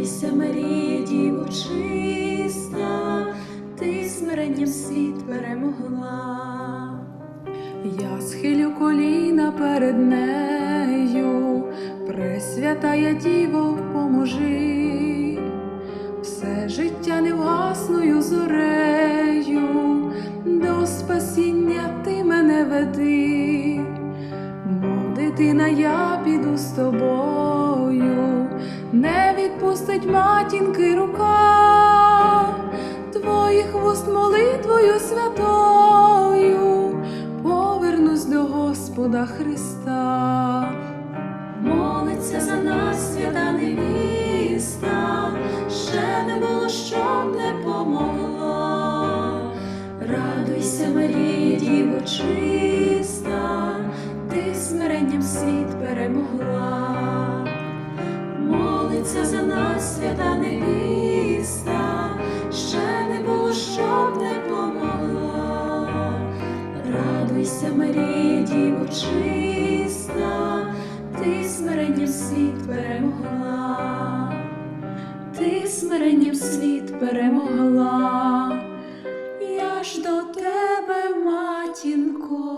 Радуйся, Марія, діво чиста, ти смиренням світ перемогла. Я схилю коліна перед нею, Пресвятая Діво, поможи, все життя невгасною зорею, до спасіння ти мене веди, мов дитина, я піду з тобою, не відпустить матінки рука, твоїх вуст молитвою святою повернусь до Господа Христа. Молиться за нас, свята невіста, ще не було, щоб не помогла. Радуйся, Марія, діво чиста, ти смиренням світ перемогла. Свята невіста, ще не було, щоб не помогла. Радуйся, Марія, діво чиста, ти смиренням світ перемогла, ти смиренням світ перемогла, я ж до тебе, матінко,